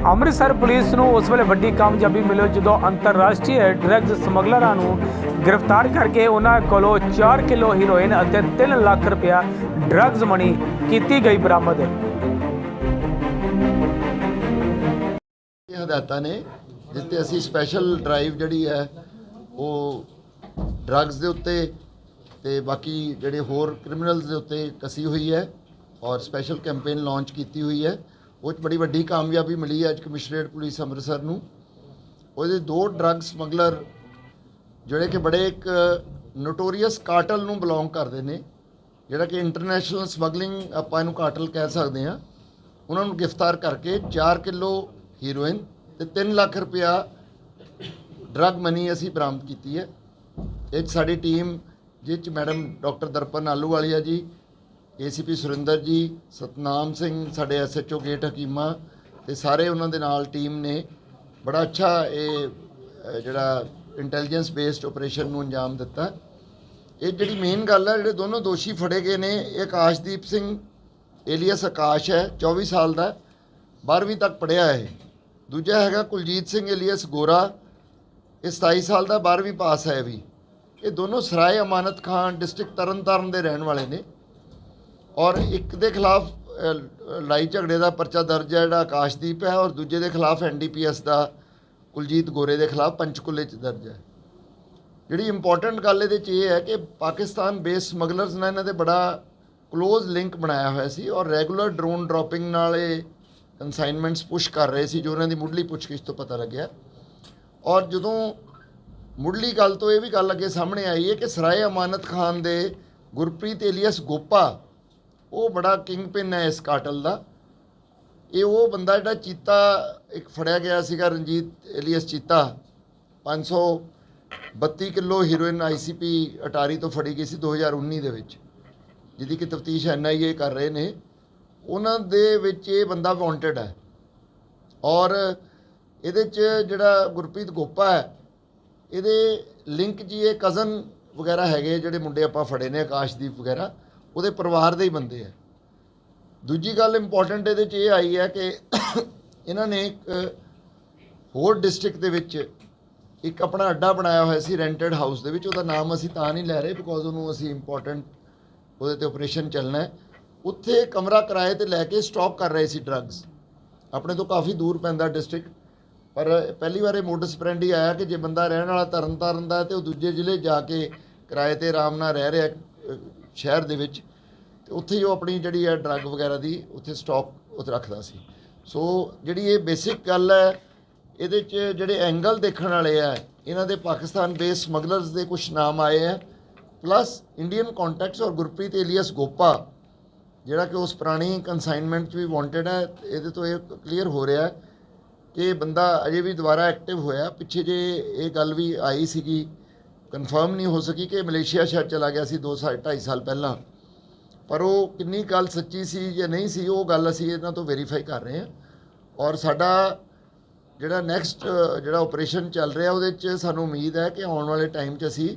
Amritsar police ਨੂੰ ਉਸ ਵੇਲੇ ਵੱਡੀ ਕਾਮਯਾਬੀ ਮਿਲੀ ਜਦੋਂ ਅੰਤਰਰਾਸ਼ਟਰੀ ਡਰੱਗਸ ਸਮਗਲਰਾਂ ਨੂੰ ਗ੍ਰਿਫਤਾਰ ਕਰਕੇ ਉਹਨਾਂ ਕੋਲੋਂ 4 ਕਿਲੋ ਹੀਰੋਇਨ ਅਤੇ 3 ਲੱਖ ਰੁਪਇਆ ਡਰੱਗਸ ਮਨੀ ਕੀਤੀ ਗਈ ਬਰਾਮਦ। ਇਹ ਹਦਾਇਤਾਂ ਨੇ ਜਿੱਤੇ ਅਸੀਂ ਸਪੈਸ਼ਲ ਡਰਾਈਵ ਜਿਹੜੀ ਹੈ, ਉਹ ਡਰੱਗਸ ਦੇ ਉੱਤੇ ਤੇ ਬਾਕੀ ਜਿਹੜੇ ਹੋਰ ਕ੍ਰਿਮੀਨਲਸ ਦੇ ਉੱਤੇ ਕਸੀ ਹੋਈ ਹੈ ਔਰ ਸਪੈਸ਼ਲ ਕੈਂਪੇਨ ਲਾਂਚ ਕੀਤੀ ਹੋਈ ਹੈ। ਉਹ 'ਚ ਬੜੀ ਵੱਡੀ ਕਾਮਯਾਬੀ ਮਿਲੀ ਹੈ ਅੱਜ ਕਮਿਸ਼ਨਰੇਟ ਪੁਲਿਸ ਅੰਮ੍ਰਿਤਸਰ ਨੂੰ। ਉਹਦੇ ਦੋ ਡਰੱਗ ਸਮਗਲਰ ਜਿਹੜੇ ਕਿ ਬੜੇ ਇੱਕ ਨੋਟੋਰੀਅਸ ਕਾਟਲ ਨੂੰ ਬਿਲੋਂਗ ਕਰਦੇ ਨੇ, ਜਿਹੜਾ ਕਿ ਇੰਟਰਨੈਸ਼ਨਲ ਸਮਗਲਿੰਗ ਆਪਾਂ ਇਹਨੂੰ ਕਾਟਲ ਕਹਿ ਸਕਦੇ ਹਾਂ। ਉਹਨਾਂ ਨੂੰ ਗ੍ਰਿਫਤਾਰ ਕਰਕੇ 4 ਕਿਲੋ ਹੀਰੋਇਨ ਤੇ 3 ਲੱਖ ਰੁਪਇਆ ਡਰੱਗ ਮਨੀ ਅਸੀਂ ਬਰਾਮਦ ਕੀਤੀ ਹੈ। ਇਹ 'ਚ ਸਾਡੀ ਟੀਮ ਜਿਸ 'ਚ ਮੈਡਮ ਡਾਕਟਰ ਦਰਪਨ ਆਲੂਵਾਲੀਆ ਜੀ ਏਸੀਪੀ ਸੁਰਿੰਦਰ ਜੀ, ਸਤਨਾਮ ਸਿੰਘ, ਸਾਡੇ ਐਸਐਚਓ ਗੇਟ ਹਕੀਮਾ ਤੇ ਸਾਰੇ ਉਹਨਾਂ ਦੇ ਨਾਲ ਟੀਮ ਨੇ ਬੜਾ ਅੱਛਾ ਇਹ ਜਿਹੜਾ ਇੰਟੈਲੀਜੈਂਸ ਬੇਸਡ ਆਪਰੇਸ਼ਨ ਨੂੰ ਅੰਜਾਮ ਦਿੱਤਾ। ਇਹ ਜਿਹੜੀ ਮੇਨ ਗੱਲ ਹੈ ਜਿਹੜੇ ਦੋਨੋਂ ਦੋਸ਼ੀ ਫੜੇ ਗਏ ਨੇ, ਇਹ ਆਕਾਸ਼ਦੀਪ ਸਿੰਘ, ਏਲੀਅਸ ਆਕਾਸ਼ ਹੈ 24 ਸਾਲ ਦਾ 12ਵੀਂ ਤੱਕ ਪੜ੍ਹਿਆ ਹੈ ਦੂਜਾ ਹੈਗਾ ਕੁਲਜੀਤ ਸਿੰਘ, ਏਲੀਅਸ ਗੋਰਾ, ਇਹ 27 ਸਾਲ ਦਾ 12ਵੀਂ ਪਾਸ ਹੈ ਵੀ। ਇਹ ਦੋਨੋਂ ਸਰਾਏ ਅਮਾਨਤ ਖਾਨ, ਡਿਸਟ੍ਰਿਕਟ ਤਰਨਤਾਰਨ ਦੇ ਰਹਿਣ ਵਾਲੇ ਨੇ। ਔਰ ਇੱਕ ਦੇ ਖਿਲਾਫ ਲੜਾਈ ਝਗੜੇ ਦਾ ਪਰਚਾ ਦਰਜ ਹੈ, ਜਿਹੜਾ ਆਕਾਸ਼ਦੀਪ ਹੈ, ਔਰ ਦੂਜੇ ਦੇ ਖਿਲਾਫ ਐਨਡੀਪੀਐਸ ਦਾ, ਕੁਲਜੀਤ ਗੋਰੇ ਦੇ ਖਿਲਾਫ ਪੰਚਕੂਲੇ ਚ ਦਰਜ ਹੈ। ਜਿਹੜੀ ਇੰਪੋਰਟੈਂਟ ਗੱਲ ਇਹਦੇ ਚ ਇਹ ਹੈ ਕਿ ਪਾਕਿਸਤਾਨ ਬੇਸ ਸਮਗਲਰਸ ਨੇ ਇਹਨਾਂ ਦੇ ਬੜਾ ক্লোਜ਼ ਲਿੰਕ ਬਣਾਇਆ ਹੋਇਆ ਸੀ ਔਰ ਰੈਗੂਲਰ ਡਰੋਨ ਡ੍ਰੌਪਿੰਗ ਨਾਲ ਇਹ ਕਨਸਾਈਨਮੈਂਟਸ ਪੁਸ਼ ਕਰ ਰਹੇ ਸੀ, ਜੋ ਉਹਨਾਂ ਦੀ ਮੁੱਢਲੀ ਪੁੱਛਗਿੱਛ ਤੋਂ ਪਤਾ ਲੱਗਿਆ। ਔਰ ਜਦੋਂ ਮੁੱਢਲੀ ਗੱਲ ਤੋਂ ਇਹ ਵੀ ਗੱਲ ਅੱਗੇ ਸਾਹਮਣੇ ਆਈ ਹੈ ਕਿ ਸਰਾਏ ਅਮਾਨਤ ਖਾਨ ਦੇ ਗੁਰਪ੍ਰੀਤ ਏਲੀਅਸ ਗੋਪਾ ਉਹ ਬੜਾ ਕਿੰਗ ਪਿਨ ਹੈ ਇਸ ਕਾਟਲ ਦਾ। ਇਹ ਉਹ ਬੰਦਾ ਜਿਹੜਾ ਚੀਤਾ, ਇੱਕ ਫੜਿਆ ਗਿਆ ਸੀਗਾ Ranjit alias Cheeta. 532 kilo heroin ICP Attari ਤੋਂ ਫੜੀ ਗਈ ਸੀ 2019 ਦੇ ਵਿੱਚ, ਜਿਹਦੀ ਕਿ ਤਫਤੀਸ਼ ਐਨਆਈਏ ਕਰ ਰਹੇ ਨੇ। ਉਹਨਾਂ ਦੇ ਵਿੱਚ ਇਹ ਬੰਦਾ ਵਾਂਟਡ ਹੈ। ਔਰ ਇਹਦੇ ਚ ਜਿਹੜਾ ਗੁਰਪ੍ਰੀਤ ਗੋਪਾ ਹੈ, ਇਹਦੇ ਲਿੰਕ ਜੀ ਇਹ ਕਜ਼ਨ ਵਗੈਰਾ ਹੈਗੇ ਜਿਹੜੇ ਮੁੰਡੇ ਆਪਾਂ ਫੜੇ ਨੇ, ਆਕਾਸ਼ਦੀਪ ਵਗੈਰਾ। ਉਹਦੇ ਪਰਿਵਾਰ ਦੇ ਹੀ ਬੰਦੇ ਆ। ਦੂਜੀ ਗੱਲ ਇੰਪੋਰਟੈਂਟ ਇਹਦੇ ਚ ਇਹ ਆਈ ਹੈ ਕਿ ਇਹਨਾਂ ਨੇ ਇੱਕ ਹੋਰ ਡਿਸਟ੍ਰਿਕਟ ਦੇ ਵਿੱਚ ਇੱਕ ਆਪਣਾ ਅੱਡਾ ਬਣਾਇਆ ਹੋਇਆ ਸੀ ਰੈਂਟਡ ਹਾਊਸ ਦੇ ਵਿੱਚ। ਉਹਦਾ ਨਾਮ ਅਸੀਂ ਤਾਂ ਨਹੀਂ ਲੈ ਰਹੇ ਬਿਕੋਜ਼ ਉਹਨੂੰ ਅਸੀਂ ਇੰਪੋਰਟੈਂਟ ਉਹਦੇ ਤੇ ਆਪਰੇਸ਼ਨ ਚੱਲਣਾ ਹੈ। ਉੱਥੇ ਕਮਰਾ ਕਿਰਾਏ ਤੇ ਲੈ ਕੇ ਸਟਾਕ ਕਰ ਰਹੇ ਸੀ ਡਰੱਗਸ ਆਪਣੇ ਤੋਂ ਕਾਫੀ ਦੂਰ ਪੈਂਦਾ ਡਿਸਟ੍ਰਿਕਟ ਪਰ ਪਹਿਲੀ ਵਾਰ ਇਹ ਮੋਡਸ ਫਰੈਂਡ ਹੀ ਆਇਆ ਕਿ ਜੇ ਬੰਦਾ ਰਹਿਣ ਵਾਲਾ ਤਰਨ ਤਾਰਨ ਦਾ ਹੈ ਤੇ ਉਹ ਦੂਜੇ ਜ਼ਿਲ੍ਹੇ ਜਾ ਕੇ ਕਿਰਾਏ ਤੇ ਆਰਾਮ ਨਾਲ ਰਹਿ ਰਿਹਾ ਸ਼ਹਿਰ ਦੇ ਵਿੱਚ, ਤੇ ਉੱਥੇ ਹੀ ਉਹ ਆਪਣੀ ਜਿਹੜੀ ਹੈ ਡਰੱਗ ਵਗੈਰਾ ਦੀ ਉੱਥੇ ਸਟਾਕ ਉੱਥੇ ਰੱਖਦਾ ਸੀ। ਸੋ ਜਿਹੜੀ ਇਹ ਬੇਸਿਕ ਗੱਲ ਹੈ, ਇਹਦੇ 'ਚ ਜਿਹੜੇ ਐਂਗਲ ਦੇਖਣ ਵਾਲੇ ਆ, ਇਹਨਾਂ ਦੇ ਪਾਕਿਸਤਾਨ ਬੇਸ ਸਮਗਲਰਸ ਦੇ ਕੁਝ ਨਾਮ ਆਏ ਆ। ਪਲੱਸ ਇੰਡੀਅਨ ਕੰਟੈਕਟਸ ਔਰ ਗੁਰਪ੍ਰੀਤ ਏਲੀਅਸ ਗੋਪਾ, ਜਿਹੜਾ ਕਿ ਉਸ ਪੁਰਾਣੀ ਕਨਸਾਈਨਮੈਂਟ 'ਚ ਵੀ ਵਾਂਟਡ ਹੈ ਇਹਦੇ ਤੋਂ ਇਹ ਕਲੀਅਰ ਹੋ ਰਿਹਾ ਹੈ ਕਿ ਬੰਦਾ ਅਜੇ ਵੀ ਦੁਬਾਰਾ ਐਕਟਿਵ ਹੋਇਆ। ਪਿੱਛੇ ਜੇ ਇਹ ਗੱਲ ਵੀ ਆਈ ਸੀਗੀ ਕਨਫਰਮ ਨਹੀਂ ਹੋ ਸਕੀ ਕਿ ਮਲੇਸ਼ੀਆ ਸ਼ਾਇਦ ਚਲਾ ਗਿਆ ਸੀ 2 ਸਾਲ 2.5 ਸਾਲ ਪਹਿਲਾਂ। ਪਰ ਉਹ ਕਿੰਨੀ ਗੱਲ ਸੱਚੀ ਸੀ ਜਾਂ ਨਹੀਂ ਸੀ ਉਹ ਗੱਲ ਅਸੀਂ ਇਹਨਾਂ ਤੋਂ ਵੈਰੀਫਾਈ ਕਰ ਰਹੇ ਹਾਂ। ਔਰ ਸਾਡਾ ਜਿਹੜਾ ਨੈਕਸਟ ਜਿਹੜਾ ਆਪਰੇਸ਼ਨ ਚੱਲ ਰਿਹਾ ਉਹਦੇ 'ਚ ਸਾਨੂੰ ਉਮੀਦ ਹੈ ਕਿ ਆਉਣ ਵਾਲੇ ਟਾਈਮ 'ਚ ਅਸੀਂ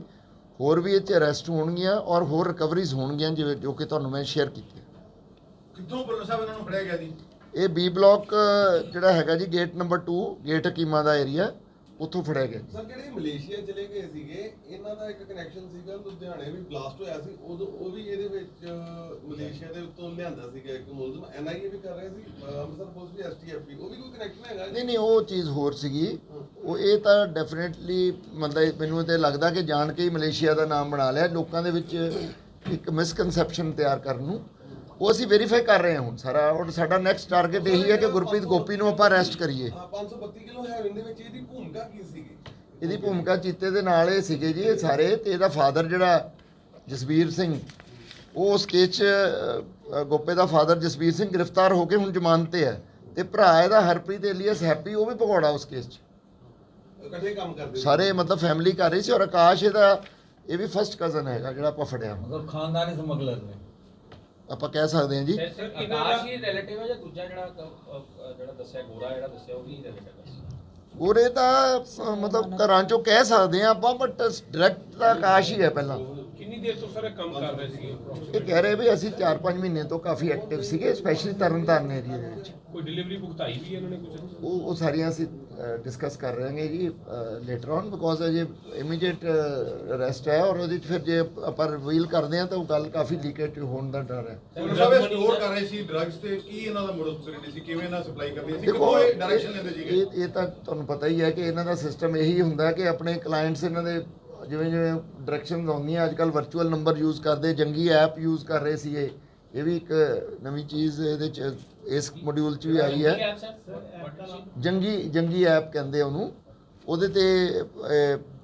ਹੋਰ ਵੀ 'ਚ ਅਰੈਸਟ ਹੋਣਗੀਆਂ ਔਰ ਹੋਰ ਰਿਕਵਰੀਜ਼ ਹੋਣਗੀਆਂ ਜਿਵੇਂ ਜੋ ਕਿ ਤੁਹਾਨੂੰ ਮੈਂ ਸ਼ੇਅਰ ਕੀਤੀ। ਕਿੱਥੋਂ ਬੁੱਲਰ ਸਾਹਿਬ ਇਹਨਾਂ ਨੂੰ ਫੜਿਆ ਗਿਆ ਜੀ? ਇਹ ਬੀ ਬਲਾਕ ਜਿਹੜਾ ਹੈਗਾ ਜੀ ਗੇਟ ਨੰਬਰ 2 ਗੇਟ ਹਕੀਮਾ ਦਾ ਏਰੀਆ ਉੱਥੋਂ ਫੜਿਆ ਗਿਆ। ਸਰ ਜਿਹੜੇ ਮਲੇਸ਼ੀਆ ਚਲੇ ਗਏ ਸੀਗੇ? ਇਹਨਾਂ ਦਾ ਇੱਕ ਕਨੈਕਸ਼ਨ ਸੀਗਾ ਲੁਧਿਆਣੇ ਵੀ ਬਲਾਸਟ ਹੋਇਆ ਸੀ। ਉਦੋਂ ਉਹ ਵੀ ਇਹਦੇ ਵਿੱਚ ਮਲੇਸ਼ੀਆ ਦੇ ਉੱਤੋਂ ਲਿਆਂਦਾ ਸੀਗਾ ਇੱਕ ਮੁਲਜ਼ਮ। ਐਨਆਈਏ ਵੀ ਕਰ ਰਿਹਾ ਸੀ ਅੰਮ੍ਰਿਤਸਰ ਪੁਲਿਸ ਵੀ ਐਸਟੀਐਫ ਵੀ। ਉਹ ਵੀ ਕੋਈ ਕਨੈਕਸ਼ਨ ਹੈਗਾ? ਨਹੀਂ ਨਹੀਂ ਉਹ ਚੀਜ਼ ਹੋਰ ਸੀਗੀ। ਉਹ ਇਹ ਤਾਂ ਡੈਫੀਨਿਟਲੀ ਮਤਲਬ ਮੈਨੂੰ ਤੇ ਲੱਗਦਾ ਕਿ ਜਾਣ ਕੇ ਹੀ ਮਲੇਸ਼ੀਆ ਦਾ ਨਾਮ ਬਣਾ ਲਿਆ। ਲੋਕਾਂ ਦੇ ਵਿੱਚ ਇੱਕ ਮਿਸਕਨਸੈਪਸ਼ਨ ਤਿਆਰ ਕਰਨ ਨੂੰ। ਉਹ ਅਸੀਂ ਵੈਰੀਫਾਈ ਕਰ ਰਹੇ ਹਾਂ ਹੁਣ। ਸਾਰਾ ਹੁਣ ਸਾਡਾ ਨੈਕਸਟ ਟਾਰਗੇਟ ਇਹੀ ਹੈ ਕਿ ਗੁਰਪ੍ਰੀਤ ਗੋਪੀ ਨੂੰ ਆਪਾਂ ਅਰੈਸਟ ਕਰੀਏ। ਹਾਂ 532 ਕਿਲੋ ਹੈਰੋਇਨ ਦੇ ਵਿੱਚ ਇਹਦੀ ਭੂਮਿਕਾ ਕੀ ਸੀਗੀ? ਇਹਦੀ ਭੂਮਿਕਾ ਚੀਤੇ ਦੇ ਨਾਲ ਇਹ ਸੀਗੇ ਜੀ ਇਹ ਸਾਰੇ ਤੇ ਇਹਦਾ ਫਾਦਰ ਜਿਹੜਾ ਜਸਵੀਰ ਸਿੰਘ ਉਹ ਉਸ ਕੇਸ 'ਚ ਅ, ਗੋਪੇ ਦਾ ਫਾਦਰ ਜਸਵੀਰ ਸਿੰਘ ਗ੍ਰਿਫਤਾਰ ਹੋ ਕੇ ਹੁਣ ਜ਼ਮਾਨਤ ਤੇ ਹੈ। ਤੇ ਭਰਾ ਇਹਦਾ ਹਰਪ੍ਰੀਤ ਏਲੀਅਸ ਹੈਪੀ ਉਹ ਵੀ ਭਗੌੜਾ ਉਸ ਕੇਸ 'ਚ। ਇਕੱਠੇ ਕੰਮ ਕਰਦੇ ਸੀ। ਸਾਰੇ ਮਤਲਬ ਫੈਮਿਲੀ ਕਰ ਰਹੀ ਸੀ ਔਰ ਆਕਾਸ਼ ਇਹਦਾ ਇਹ ਵੀ ਫਸਟ ਕਜ਼ਨ ਹੈਗਾ ਜਿਹੜਾ ਆਪਾਂ ਫੜਿਆ। ਮਤਲਬ ਖਾਨਦਾਨੀ ਸਮਗਲਰ ਨੇ। ਆਪਾਂ ਕਹਿ ਸਕਦੇ ਹਾਂ ਜੀ। ਆਕਾਸ਼ ਹੀ ਰਿਲੇਟਿਵ ਹੈ ਜਾਂ ਦੂਜਾ ਜਿਹੜਾ ਅ, ਅ, ਜਿਹੜਾ ਦੱਸਿਆ ਗੋਰਾ ਜਿਹੜਾ ਦੱਸਿਆ ਉਹ ਵੀ ਰਿਲੇਟਿਵ ਹੈ ਗੋਰੇ ਤਾਂ ਮਤਲਬ ਘਰਾਂ ਚੋਂ ਕਹਿ ਸਕਦੇ ਹਾਂ ਆਪਾਂ ਬਟ ਡਾਇਰੈਕਟ ਤਾਂ ਆਕਾਸ਼ ਹੀ ਹੈ ਪਹਿਲਾਂ। ਕਿੰਨੀ ਦੇਰ ਤੋਂ ਸਾਰੇ ਕੰਮ ਕਰ ਰਹੇ ਸੀ ਇਹ ਕਹਿ ਰਹੇ ਵੀ ਅਸੀਂ 4-5 ਮਹੀਨੇ ਤੋਂ ਕਾਫੀ ਐਕਟਿਵ ਸੀਗੇ ਸਪੈਸ਼ਲੀ ਤਰਨਤਾਰਨ ਏਰੀਆ ਦੇ ਵਿੱਚ। ਕੋਈ ਡਿਲੀਵਰੀ ਭੁਗਤਾਈ ਵੀ ਇਹਨਾਂ ਨੇ ਕੁਝ ਉਹ ਉਹ ਸਾਰੀਆਂ ਅਸੀਂ ਡਿਸਕਸ ਕਰ ਰਹੇ ਹਾਂ ਜੀ ਲੇਟਰ ਔਨ ਬਿਕੋਜ਼ ਅਜੇ ਇਮੀਡੀਏਟ ਅਰੈਸਟ ਹੈ ਔਰ ਉਹਦੇ 'ਚ ਫਿਰ ਜੇ ਆਪਾਂ ਰਿਵੀਲ ਕਰਦੇ ਹਾਂ ਤਾਂ ਉਹ ਗੱਲ ਕਾਫੀ ਲੀਕੇਜ ਹੋਣ ਦਾ ਡਰ ਹੈ। ਪੁਲਿਸ ਸਾਹਿਬ ਸਟੋਰ ਕਰ ਰਹੇ ਸੀ ਡਰੱਗਸ ਤੇ ਕੀ ਇਹਨਾਂ ਦਾ ਮੋਡਸ ਆਪਰੇਂਡੀ ਸੀ? ਕਿਵੇਂ ਇਹਨਾਂ ਸਪਲਾਈ ਕਰਨੀ ਸੀ? ਦੇਖੋ ਕਿੱਥੋਂ ਇਹ ਡਾਇਰੈਕਸ਼ਨ ਲੈਂਦੇ ਸੀਗੇ? ਇਹ ਇਹ ਤਾਂ ਤੁਹਾਨੂੰ ਪਤਾ ਹੀ ਹੈ ਕਿ ਇਹਨਾਂ ਦਾ ਸਿਸਟਮ ਇਹੀ ਹੁੰਦਾ ਕਿ ਆਪਣੇ ਕਲਾਇੰਟਸ ਇਹਨਾਂ ਦੇ ਜਿਵੇਂ ਜਿਵੇਂ ਡਾਇਰੈਕਸ਼ਨਸ ਆਉਂਦੀਆਂ ਅੱਜ ਕੱਲ ਵਰਚੁਅਲ ਨੰਬਰ ਯੂਜ਼ ਕਰਦੇ ਜੰਗੀ ਐਪ ਯੂਜ਼ ਕਰ ਰਹੇ ਸੀਗੇ। ਇਹ ਵੀ ਇੱਕ ਨਵੀਂ ਚੀਜ਼ ਇਹਦੇ ਚ ਇਸ ਮੋਡਿਊਲ ਚ ਵੀ ਆਈ ਹੈ। ਜੰਗੀ ਜੰਗੀ ਐਪ ਕਹਿੰਦੇ ਉਹਨੂੰ। ਉਹਦੇ ਤੇ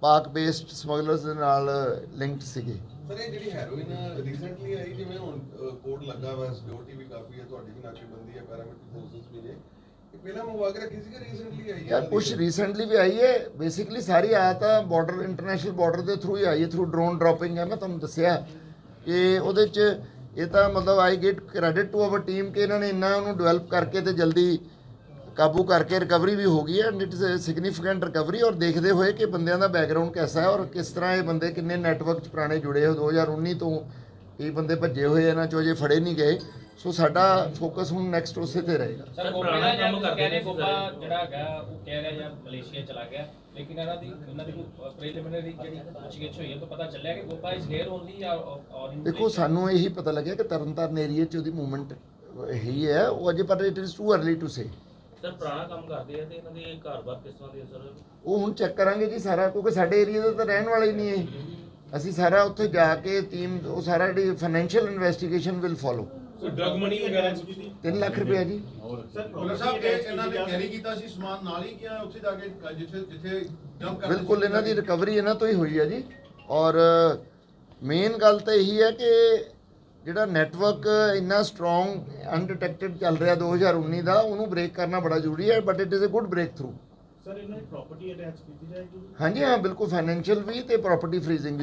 ਪਾਕ ਬੇਸਡ ਸਮਗਲਰਸ ਦੇ ਨਾਲ ਲਿੰਕਡ ਸੀਗੇ। ਸਰ ਇਹ ਜਿਹੜੀ ਹੈਰੋਇਨ ਰੀਸੈਂਟਲੀ ਆਈ ਜਿਵੇਂ ਹੁਣ ਕੋਡ ਲੱਗਾ ਹੋਇਆ ਸਿਕਿਉਰਿਟੀ ਵੀ ਕਾਫੀ ਹੈ ਤੁਹਾਡੀ ਵੀ ਨਾਕੇਬੰਦੀ ਹੈ ਪੈਰਾਮਿਲਿਟਰੀ ਫੋਰਸਸ ਵੀ ਨੇ। ਇਹ ਪਹਿਲਾਂ ਮੰਗਵਾ ਕੇ ਰੱਖੀ ਸੀ ਕਿ ਰੀਸੈਂਟਲੀ ਆਈ ਹੈ? ਯਾਰ ਕੁਝ ਰੀਸੈਂਟਲੀ ਵੀ ਆਈ ਹੈ। ਬੇਸਿਕਲੀ ਸਾਰੀ ਆ ਤਾਂ ਬਾਰਡਰ ਇੰਟਰਨੈਸ਼ਨਲ ਬਾਰਡਰ ਦੇ ਥਰੂ ਹੀ ਆਈ ਹੈ ਥਰੂ ਡਰੋਨ ਡ੍ਰੌਪਿੰਗ ਹੈ। ਮੈਂ ਤੁਹਾਨੂੰ ਦੱਸਿਆ ਕਿ ਉਹਦੇ ਚ ਇਹ ਤਾਂ ਮਤਲਬ I get credit to our team ਕਿ ਇਹਨਾਂ ਨੇ ਇੰਨਾ ਉਹਨੂੰ ਡਿਵੈਲਪ ਕਰਕੇ ਤੇ ਜਲਦੀ ਕਾਬੂ ਕਰਕੇ ਰਿਕਵਰੀ ਵੀ ਹੋ ਗਈ ਹੈ and it's is significant recovery ਔਰ ਦੇਖਦੇ ਹੋਏ ਕਿ ਬੰਦਿਆਂ ਦਾ ਬੈਕਗ੍ਰਾਉਂਡ ਕੈਸਾ ਹੈ ਔਰ ਕਿਸ ਤਰ੍ਹਾਂ ਇਹ ਬੰਦੇ ਕਿੰਨੇ ਨੈਟਵਰਕ ਚ ਪੁਰਾਣੇ ਜੁੜੇ ਹੋ? 2019 ਤੋਂ ਇਹ ਬੰਦੇ ਭੱਜੇ ਹੋਏ ਇਹਨਾਂ ਚੋਂ ਜੇ ਫੜੇ ਨਹੀਂ ਗਏ। ਸੋ ਸਾਡਾ ਫੋਕਸ ਹੁਣ ਨੈਕਸਟ ਉਸੇ ਤੇ ਰਹੇਗਾ। ਸਰ ਗੋਪਾ ਦਾ ਜਾਂ ਕਹਿ ਰਹੇ ਗੋਪਾ ਜਿਹੜਾ ਹੈਗਾ ਉਹ ਕਹਿ ਰਿਹਾ ਜਾਂ ਮਲੇਸ਼ੀਆ ਚਲਾ ਗਿਆ। ਲੇਕਿਨ ਇਹਨਾਂ ਦੀ ਉਹਨਾਂ ਦੀ ਪ੍ਰੀਲਿਮਿਨਰੀ ਜਿਹੜੀ ਪੁੱਛਗਿੱਛ ਹੋਈ ਹੈ ਤਾਂ ਪਤਾ ਚੱਲਿਆ ਕਿ ਗੋਪਾ ਇਸ ਹੇਅਰ ਓਨਲੀ ਔਰ ਇਨ ਦੇਖੋ ਸਾਨੂੰ ਇਹੀ ਪਤਾ ਲੱਗਿਆ ਕਿ ਤਰਨਤਾਰਨ ਏਰੀਆ 'ਚ ਉਹਦੀ ਮੂਵਮੈਂਟ ਹੀ ਹੈ। ਉਹ ਅਜੇ ਪਰ it is too early to say sir ਪੁਰਾਣਾ ਕੰਮ ਕਰਦੇ ਆ ਤੇ ਇਹਨਾਂ ਦੇ ਘਰ-ਬਾਰ ਕਿਸ ਤਰ੍ਹਾਂ ਦੇ ਸਰ? ਉਹ ਹੁਣ ਚੈੱਕ ਕਰਾਂਗੇ ਜੀ ਸਾਰਾ ਕਿਉਂਕਿ ਸਾਡੇ ਏਰੀਆ ਦਾ ਤਾਂ ਰਹਿਣ ਵਾਲਾ ਹੀ ਨਹੀਂ ਹੈ ਅਸੀਂ ਸਾਰਾ ਉੱਥੇ ਜਾ ਕੇ ਟੀਮ ਉਹ ਸਾਰਾ ਜਿਹੜੀ financial investigation will follow drug money ਵਗੈਰਾ ਕੁਝ 3 ਲੱਖ ਰੁਪਏ ਜੀ। ਪੁਲਿਸ ਸਾਹਿਬ ਇਹ ਇਹਨਾਂ ਨੇ ਕੈਰੀ ਕੀਤਾ ਸੀ ਸਮਾਨ ਨਾਲ ਹੀ ਗਿਆ ਉੱਥੇ ਜਾ ਕੇ ਜਿੱਥੇ ਜਿੱਥੇ ਡੰਪ ਕਰਦੇ ਬਿਲਕੁਲ ਇਹਨਾਂ ਦੀ ਰਿਕਵਰੀ ਇਹਨਾਂ ਤੋਂ ਹੀ ਹੋਈ ਹੈ ਜੀ। ਔਰ ਮੇਨ ਗੱਲ ਤਾਂ ਇਹੀ ਹੈ ਕਿ ਜਿਹੜਾ ਨੈਟਵਰਕ ਇੰਨਾ ਸਟਰੋਂਗ ਅਨਡਿਟੈਕਟਡ ਚੱਲ ਰਿਹਾ 2019 ਦਾ ਉਹਨੂੰ ਬ੍ਰੇਕ ਕਰਨਾ ਬੜਾ ਜ਼ਰੂਰੀ ਹੈ but it is a good breakthrough sir ਇਹਨਾਂ ਦੀ ਪ੍ਰਾਪਰਟੀ ਅਟੈਚ ਕੀਤੀ ਜਾਏਗੀ? ਹਾਂਜੀ ਹਾਂ ਬਿਲਕੁਲ ਫਾਈਨੈਂਸ਼ੀਅਲ ਵੀ ਤੇ ਪ੍ਰਾਪਰਟੀ ਫਰੀਜ਼ਿੰਗ ਵੀ